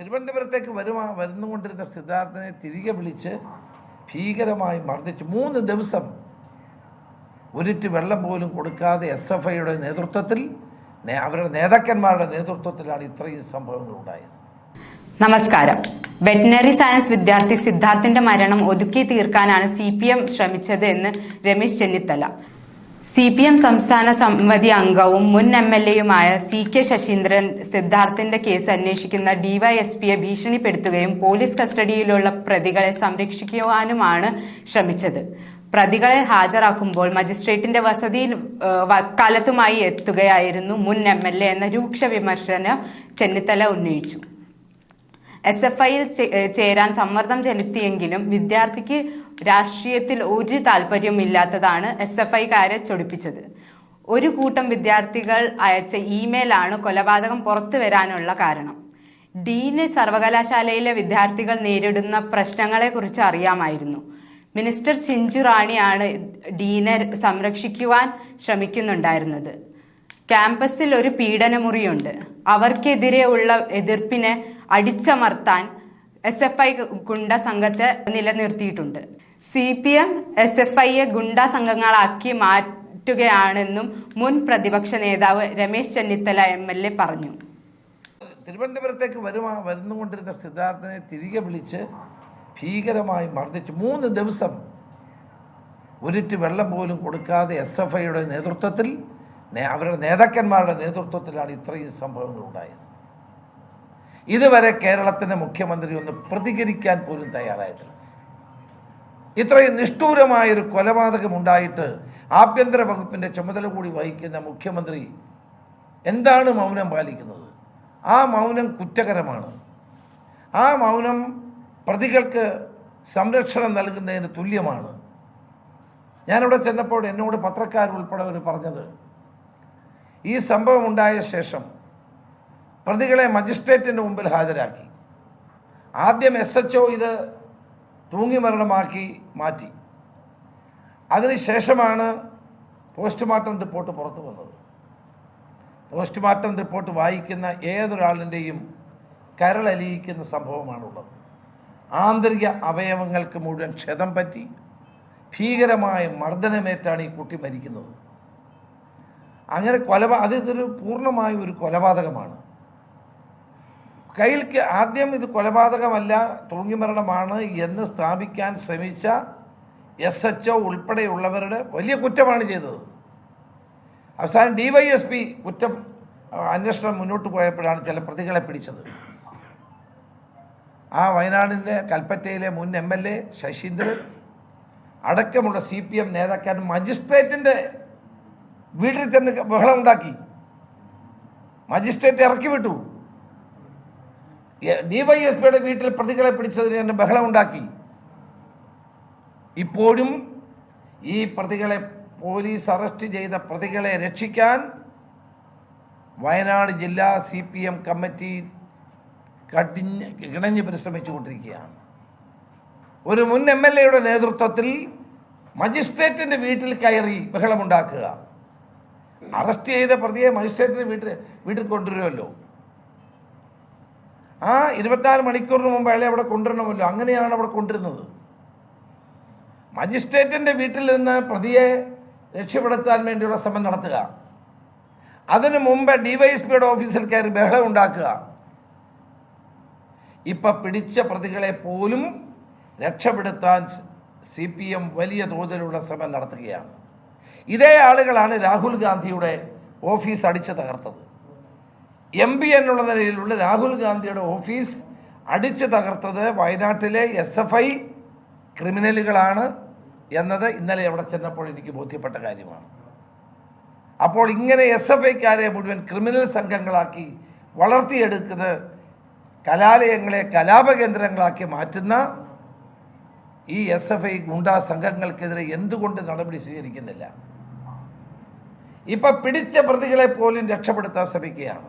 തിരുവനന്തപുരത്തേക്ക് വരുമാ വരുന്നുകൊണ്ടിരുന്ന സിദ്ധാർത്ഥനെ തിരികെ വിളിച്ച് ഭീകരമായി മർദ്ദിച്ചു. മൂന്ന് ദിവസം ഒരിറ്റ് വെള്ളം പോലും കൊടുക്കാതെ എസ് എഫ് ഐയുടെ നേതൃത്വത്തിൽ അവരുടെ നേതാക്കന്മാരുടെ നേതൃത്വത്തിലാണ് ഇത്രയും സംഭവങ്ങൾ ഉണ്ടായത്. നമസ്കാരം. വെറ്റിനറി സയൻസ് വിദ്യാർത്ഥി സിദ്ധാർത്ഥിന്റെ മരണം ഒതുക്കി തീർക്കാനാണ് സി പി എം ശ്രമിച്ചത് എന്ന് Ramesh Chennithala. C P M സംസ്ഥാന സമിതി അംഗവും മുൻ എം എൽ എയുമായ സി കെ ശശീന്ദ്രൻ സിദ്ധാർത്ഥിന്റെ കേസ് അന്വേഷിക്കുന്ന ഡിവൈഎസ്പിയെ ഭീഷണിപ്പെടുത്തുകയും പോലീസ് കസ്റ്റഡിയിലുള്ള പ്രതികളെ സംരക്ഷിക്കുവാനുമാണ് ശ്രമിച്ചത്. പ്രതികളെ ഹാജരാക്കുമ്പോൾ മജിസ്ട്രേറ്റിന്റെ വസതിയിൽ കാലത്തുമായി വക്കാലത്തുമായി എത്തുകയായിരുന്നു മുൻ എം എൽ എ എന്ന രൂക്ഷ വിമർശനം ചെന്നിത്തല ഉന്നയിച്ചു. എസ് എഫ് ഐയിൽ ചേരാൻ സമ്മർദ്ദം ചെലുത്തിയെങ്കിലും വിദ്യാർത്ഥിക്ക് രാഷ്ട്രീയത്തിൽ ഒരു താല്പര്യമില്ലാത്തതാണ് എസ് എഫ് ഐക്കാരെ ചൊടിപ്പിച്ചത്. ഒരു കൂട്ടം വിദ്യാർത്ഥികൾ അയച്ച ഇമെയിലാണ് കൊലപാതകം പുറത്തു വരാനുള്ള കാരണം. ഡീന് സർവകലാശാലയിലെ വിദ്യാർത്ഥികൾ നേരിടുന്ന പ്രശ്നങ്ങളെക്കുറിച്ച് അറിയാമായിരുന്നു. മിനിസ്റ്റർ ചിഞ്ചു റാണിയാണ് ഡീനെ സംരക്ഷിക്കുവാൻ ശ്രമിക്കുന്നുണ്ടായിരുന്നത്. ക്യാമ്പസിൽ ഒരു പീഡനമുറിയുണ്ട്. അവർക്കെതിരെയുള്ള എതിർപ്പിനെ അടിച്ചമർത്താൻ എസ് എഫ് ഐ ഗുണ്ട സംഘത്തെ നിലനിർത്തിയിട്ടുണ്ട്. C P M S F ഐയെ ഗുണ്ട സംഘങ്ങളാക്കി മാറ്റുകയാണെന്നും മുൻ പ്രതിപക്ഷ നേതാവ് Ramesh Chennithala M L A പറഞ്ഞു. തിരുവനന്തപുരത്തേക്ക് വരുമാ വരുന്നുകൊണ്ടിരുന്ന സിദ്ധാർത്ഥനെ തിരികെ വിളിച്ച് ഭീകരമായി മർദ്ദിച്ചു. മൂന്ന് ദിവസം ഒരിറ്റ് വെള്ളം പോലും കൊടുക്കാതെ എസ് എഫ് ഐയുടെ നേതൃത്വത്തിൽ അവരുടെ നേതാക്കന്മാരുടെ നേതൃത്വത്തിലാണ് ഇത്രയും സംഭവങ്ങൾ ഉണ്ടായത്. ഇതുവരെ കേരളത്തിന്റെ മുഖ്യമന്ത്രി ഒന്ന് പ്രതികരിക്കാൻ പോലും തയ്യാറായിട്ടില്ല. ഇത്രയും നിഷ്ഠൂരമായൊരു കൊലപാതകം ഉണ്ടായിട്ട് ആഭ്യന്തര വകുപ്പിന്റെ ചുമതല കൂടി വഹിക്കുന്ന മുഖ്യമന്ത്രി എന്താണ് മൗനം പാലിക്കുന്നത്? ആ മൗനം കുറ്റകരമാണ്. ആ മൗനം പ്രതികൾക്ക് സംരക്ഷണം നൽകുന്നതിന് തുല്യമാണ്. ഞാനിവിടെ ചെന്നപ്പോൾ എന്നോട് പത്രക്കാരുൾപ്പെടെ അവർ പറഞ്ഞത് ഈ സംഭവം ഉണ്ടായ ശേഷം പ്രതികളെ മജിസ്ട്രേറ്റിന്റെ മുമ്പിൽ ഹാജരാക്കി. ആദ്യം എസ് എച്ച് ഒ ഇത് തൂങ്ങിമരണമാക്കി മാറ്റി. അതിനുശേഷമാണ് പോസ്റ്റ്മോർട്ടം റിപ്പോർട്ട് പുറത്തു വന്നത്. പോസ്റ്റ്മോർട്ടം റിപ്പോർട്ട് വായിക്കുന്ന ഏതൊരാളിന്റെയും കരളലിയിക്കുന്ന സംഭവമാണുള്ളത്. ആന്തരിക അവയവങ്ങൾക്ക് മുഴുവൻ ക്ഷതം പറ്റി ഭീകരമായ മർദ്ദനമേറ്റാണ് ഈ കുട്ടി മരിക്കുന്നത്. അങ്ങനെ കൊലപാ അത് ഇതൊരു പൂർണമായ ഒരു കൊലപാതകമാണ്. കയ്യിൽക്ക് ആദ്യം ഇത് കൊലപാതകമല്ല തൂങ്ങിമരണമാണ് എന്ന് സ്ഥാപിക്കാൻ ശ്രമിച്ച എസ് എച്ച് ഒ ഉൾപ്പെടെയുള്ളവരുടെ വലിയ കുറ്റമാണ് ചെയ്തത്. അവസാനം ഡി വൈ എസ് പി കുറ്റം അന്വേഷണം മുന്നോട്ട് പോയപ്പോഴാണ് ചില പ്രതികളെ പിടിച്ചത്. ആ വയനാടിന്റെ കൽപ്പറ്റയിലെ മുൻ എം എൽ എ ശശീന്ദ്രൻ അടക്കമുള്ള സി പി എം നേതാക്കാൻ മജിസ്ട്രേറ്റിന്റെ വീട്ടിൽ തന്നെ ബഹളം ഉണ്ടാക്കി. മജിസ്ട്രേറ്റ് ഇറക്കി വിട്ടു. ഡി വൈ എസ് പിയുടെ വീട്ടിൽ പ്രതികളെ പിടിച്ചതിന് തന്നെ ബഹളം ഉണ്ടാക്കി. ഇപ്പോഴും ഈ പ്രതികളെ പോലീസ് അറസ്റ്റ് ചെയ്ത പ്രതികളെ രക്ഷിക്കാൻ വയനാട് ജില്ലാ സി പി എം കമ്മിറ്റി കടിഞ്ഞ് കിണഞ്ഞ് പരിശ്രമിച്ചുകൊണ്ടിരിക്കുകയാണ്. ഒരു മുൻ എം എൽ എയുടെ നേതൃത്വത്തിൽ മജിസ്ട്രേറ്റിന്റെ വീട്ടിൽ കയറി ബഹളമുണ്ടാക്കുക. അറസ്റ്റ് ചെയ്ത പ്രതിയെ മജിസ്ട്രേറ്റിന്റെ വീട്ടിൽ വീട്ടിൽ കൊണ്ടുവരുമല്ലോ. ആ ഇരുപത്തിനാല് മണിക്കൂറിന് മുമ്പ് അയാളെ അവിടെ കൊണ്ടുവരണമല്ലോ. അങ്ങനെയാണ് അവിടെ കൊണ്ടുവരുന്നത്. മജിസ്ട്രേറ്റിന്റെ വീട്ടിൽ നിന്ന് പ്രതിയെ രക്ഷപ്പെടുത്താൻ വേണ്ടിയുള്ള ശ്രമം നടത്തുക. അതിനു മുമ്പ് ഡിവൈഎസ്പിയുടെ ഓഫീസിൽ കയറി ബഹളം ഉണ്ടാക്കുക. ഇപ്പം പിടിച്ച പ്രതികളെ പോലും രക്ഷപ്പെടുത്താൻ സി പി എം വലിയ തോതിലുള്ള ശ്രമം നടത്തുകയാണ്. ഇതേ ആളുകളാണ് രാഹുൽ ഗാന്ധിയുടെ ഓഫീസ് അടിച്ചു തകർത്തത് എം പി എന്നുള്ള നിലയിലുള്ള രാഹുൽ ഗാന്ധിയുടെ ഓഫീസ് അടിച്ചു തകർത്തത് വയനാട്ടിലെ എസ് എഫ് ഐ ക്രിമിനലുകളാണ് എന്നത് ഇന്നലെ അവിടെ ചെന്നപ്പോൾ എനിക്ക് ബോധ്യപ്പെട്ട കാര്യമാണ്. അപ്പോൾ ഇങ്ങനെ എസ് എഫ് ഐക്കാരെ മുഴുവൻ ക്രിമിനൽ സംഘങ്ങളാക്കി വളർത്തിയെടുക്കുന്നത് കലാലയങ്ങളെ കലാപകേന്ദ്രങ്ങളാക്കി മാറ്റുന്ന ഈ എസ് എഫ് ഐ ഗുണ്ടാ സംഘങ്ങൾക്കെതിരെ എന്തുകൊണ്ട് നടപടി സ്വീകരിക്കുന്നില്ല? ഇപ്പം പിടിച്ച പ്രതികളെ പോലും രക്ഷപ്പെടുത്താൻ ശ്രമിക്കുകയാണ്.